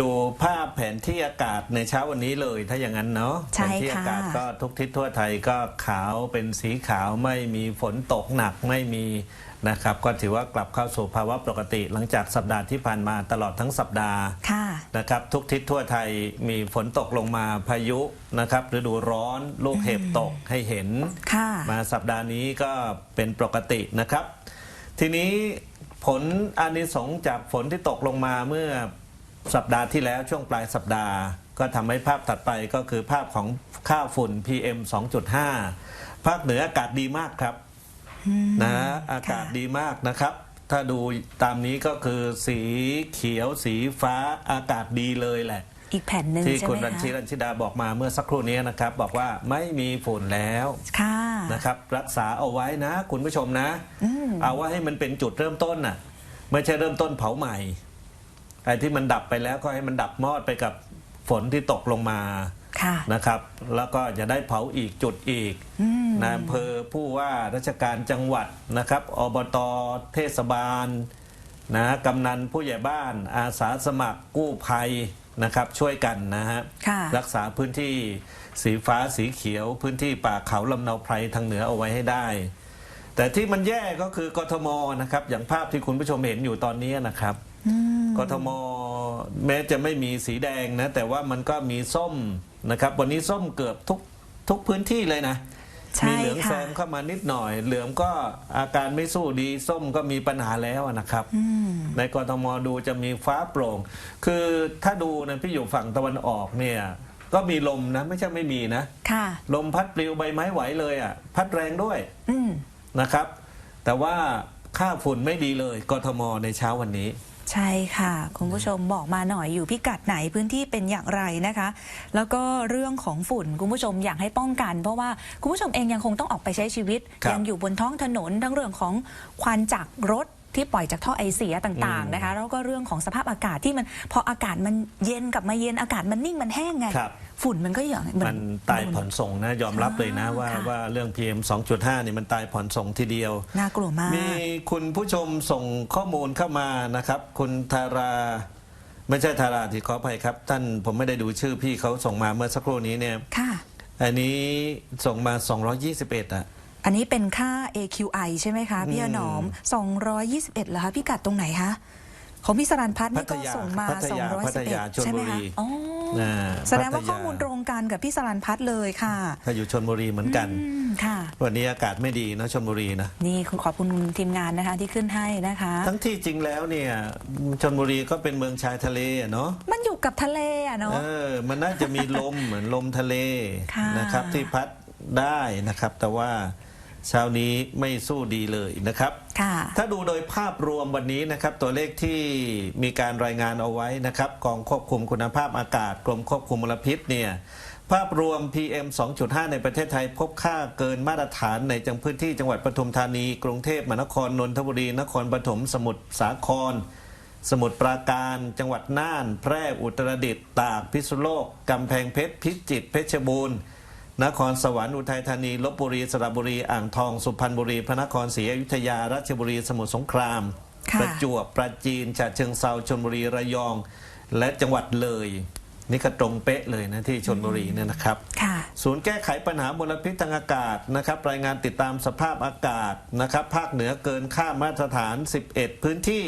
ดูภาพแผนที่อากาศในเช้าวันนี้เลยถ้าอย่างนั้นเนาะใช่แผนที่ค่ะอากาศก็ทุกทิศทั่วไทยก็ขาวเป็นสีขาวไม่มีฝนตกหนักไม่มีนะครับ ก็ถือว่ากลับเข้าสู่ภาวะปกติ หลังจากสัปดาห์ที่ผ่านมาตลอดทั้งสัปดาห์ค่ะนะครับ ทุกทิศทั่วไทยมีฝนตกลงมาพายุนะครับฤดูร้อนลูกเห็บตกให้เห็นค่ะมาสัปดาห์นี้ก็เป็นปกตินะครับ ทีนี้ผลอานิสงส์จากฝนที่ตกลงมาเมื่อ สัปดาห์ที่แล้วช่วงปลายสัปดาห์ ก็ทำให้ภาพถัดไปก็คือภาพของค่าฝุ่น PM 2.5 ภาคเหนืออากาศดีมากครับนะอากาศดีมากนะครับ ถ้าดูตามนี้ก็คือสีเขียวสีฟ้าอากาศดีเลยแหละ อีกแผ่นหนึ่งที่ใช่คุณไหมรัญชีคะรัญชิดาบอกมาเมื่อสักครู่นี้นะครับ บอกว่าไม่มีฝุ่นแล้วค่ะนะครับ รักษาเอาไว้นะ คุณผู้ชมนะอืมเอาว่าให้มันเป็นจุดเริ่มต้นน่ะไม่ใช่เริ่มต้นเผาใหม่ ไอ้ที่มันดับไปแล้วก็ให้มันดับมอดไปกับฝนที่ตกลงมาค่ะ นะครับ แล้วก็จะได้เผาอีกจุดอีกอืมนายอำเภอผู้ว่าราชการจังหวัดนะครับ อบตเทศบาลนะกำนันผู้ใหญ่บ้านอาสาสมัครกู้ภัยนะครับ ช่วยกันนะฮะค่ะรักษาพื้นที่สีฟ้าสีเขียว พื้นที่ป่าเขาลำเนาไพรทางเหนือเอาไว้ให้ได้ แต่ที่มันแย่ก็คือกทมนะครับ อย่างภาพที่คุณผู้ชมเห็นอยู่ตอนนี้นะครับ อืม กทมแม้จะไม่มีสีแดงนะ แต่ว่ามันก็มีส้มนะครับ วันนี้ส้มเกือบทุกทุกพื้นที่เลยนะใช่มีเหลืองค่ะแซมเข้ามานิดหน่อย เหลืองก็อาการไม่สู้ดี ส้มก็มีปัญหาแล้วนะครับอืมในกทมดูจะมีฟ้าโปร่ง คือถ้าดูนะพี่อยู่ฝั่งตะวันออกเนี่ยก็มีลมนะ ไม่ใช่ไม่มีนะค่ะ ลมพัดปลิวใบไม้ไหวเลยอะ พัดแรงด้วยอืมนะครับ แต่ว่าค่าฝุ่นไม่ดีเลยกทมในเช้าวันนี้ ใช่ค่ะ คุณผู้ชมบอกมาหน่อยอยู่พิกัดไหนพื้นที่เป็นอย่างไรนะคะ แล้วก็เรื่องของฝุ่นคุณผู้ชมอยากให้ป้องกัน เพราะว่าคุณผู้ชมเองยังคงต้องออกไปใช้ชีวิต ครับ ยังอยู่บนท้องถนนทั้งเรื่องของควันจากรถที่ปล่อยจากท่อไอเสียต่างอืมๆนะคะแล้วก็เรื่องของสภาพอากาศที่มันพออากาศมันเย็นกลับมาเย็นอากาศมันนิ่งมันแห้งไง ครับ ฝุ่นมันก็อย่างมันตายผ่อนส่งนะ ยอมรับเลยนะว่าค่ะว่าเรื่อง PM 2.5นี่มันตายผ่อนส่งทีเดียว น่ากลัวมาก มีคุณผู้ชมส่งข้อมูลเข้ามานะครับ คุณธาราไม่ใช่ธาราที่ขออภัยครับ ท่านผมไม่ได้ดูชื่อพี่เขาส่งมาเมื่อสักครู่นี้เนี่ยค่ะอันนี้ส่งมา 221อะอันนี้เป็นค่า AQI ใช่ไหมคะ พี่อืมอหนอม 221เหรอคะพี่กัดตรงไหนคะ ของพี่สรันพัฒน์นี่ก็พัทยาส่งมาพัทยาพัทยา211ชลใช่ไหมบุรีคะอ๋ออ่าแสดงว่าพัทยาข้อมูลตรงกันกับพี่สรันพัฒน์เลยค่ะถ้าอยู่ชนบุรีเหมือนกัน อืมค่ะ วันนี้อากาศไม่ดีนะชนบุรีนะ นี่คุณขอบคุณทีมงานนะคะที่ขึ้นให้นะคะ ทั้งที่จริงแล้วเนี่ยชนบุรีก็เป็นเมืองชายทะเลอะเนาะ มันอยู่กับทะเลอะเนาะ เออ มันน่าจะมีลม เหมือนลมทะเลค่ะ นะครับที่พัดได้นะครับ แต่ว่า เช้านี้ไม่สู้ดีเลยนะครับค่ะถ้าดูโดยภาพรวมวันนี้นะครับ ตัวเลขที่มีการรายงานเอาไว้นะครับ กองควบคุมคุณภาพอากาศ กรมควบคุมมลพิษเนี่ยภาพรวม PM 2.5 ในประเทศไทยพบค่าเกินมาตรฐานในจังพื้นที่จังหวัดปทุมธานี กรุงเทพมหานคร นนทบุรี นครปฐม สมุทรสาคร สมุทรปราการ จังหวัดน่าน แพร่ อุตรดิตถ์ ตาก พิษณุโลก กำแพงเพชร พิจิตร เพชรบูรณ์ นครสวรรค์อุทัยธานีลบบุรีสระบุรีอ่างทอง สุพรรณบุรี พระนครศรีอยุธยา ราชบุรีสมุทรสงครามค่ะประจวบปราจีนฉะเชิงเซาชลบุรีระยอง และจังหวัดเลย นี่ก็ตรงเป๊ะเลยนะที่ชลบุรีเนี่ยนะครับค่ะศูนย์แก้ไขปัญหามลพิษทางอากาศนะครับ รายงานติดตามสภาพอากาศนะครับ ภาคเหนือเกินค่ามาตรฐาน 11 พื้นที่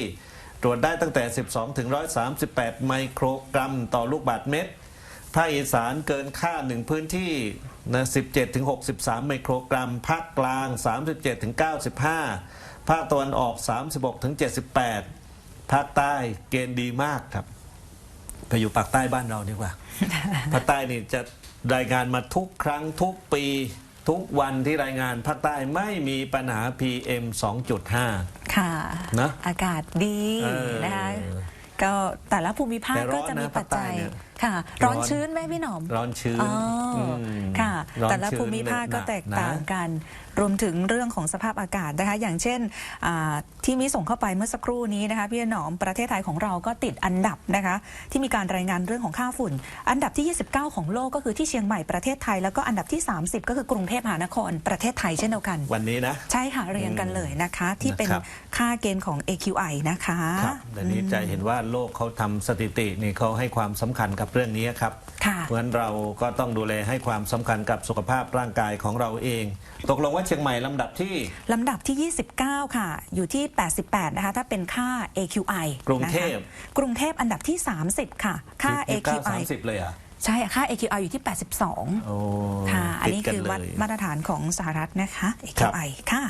ตรวจได้ตั้งแต่ 12 ถึง 138 ไมโครกรัมต่อลูกบาศก์เมตร ภาคอีสานเกินค่า1พื้นที่นะ17ถึง63 ไมโครกรัม ภาคกลาง 37ถึง95 ภาคตะวันออก 36ถึง78 ภาคใต้เกณฑ์ดีมากครับ ไปอยู่ปากใต้บ้านเราดีกว่า ภาคใต้นี่จะรายงานมาทุกครั้งทุกปีทุกวันที่รายงานภาคใต้ไม่มีปัญหา PM 2.5 ค่ะนะอากาศดีเออนะคะก็แต่ละภูมิภาคแต่ร้ก็อนจะมีนะปัจจัยภา คใต้เนี่ยค่ะ ร้ร้ออนนชื้นไหมพี่หนอม ร้อนชื้นอ๋ออมค่ะ ร้อนแต่ละชื้นภูมิภาคก็หนัแตกต่างนะ กัน รวมถึงเรื่องของสภาพอากาศนะคะ อย่างเช่นอ่าที่มีส่งเข้าไปเมื่อสักครู่นี้นะคะ พี่หนอมประเทศไทยของเราก็ติดอันดับนะคะ ที่มีการรายงานเรื่องของค่าฝุ่น อันดับที่ 29 ของโลกก็คือที่เชียงใหม่ประเทศไทย แล้วก็อันดับที่ 30 ก็คือกรุงเทพมหานครประเทศไทยเช่นเดียวกัน วันนี้นะ ใช่ค่ะเรียงกันเลยนะคะ ที่เป็นนะครับ ค่าเกณฑ์ของ AQI นะคะ ครับเดี๋ยวนี้จะเห็นว่าโลกเขาทำสถิตินี่เขาให้ความสำคัญกับเรื่องนี้ครับค่ะเพราะฉะนั้นเราก็ต้องดูแลให้ความสำคัญกับสุขภาพร่างกายของเราเอง ตกลงว่าเชียงใหม่ลำดับที่ลำดับที่ 29 ค่ะ อยู่ที่ 88 นะคะ ถ้าเป็นค่า AQI กรุงเทพนะคะกรุงเทพอันดับที่ 30 ค่ะ ค่า AQI สามสิบเลยอะใช่ค่ะค่า AQI อยู่ที่ 82โอ้ค่ะ อันนี้ติดกัคือวัดเลยมาตรฐานของสหรัฐนะคะครับ AQI ค่ะ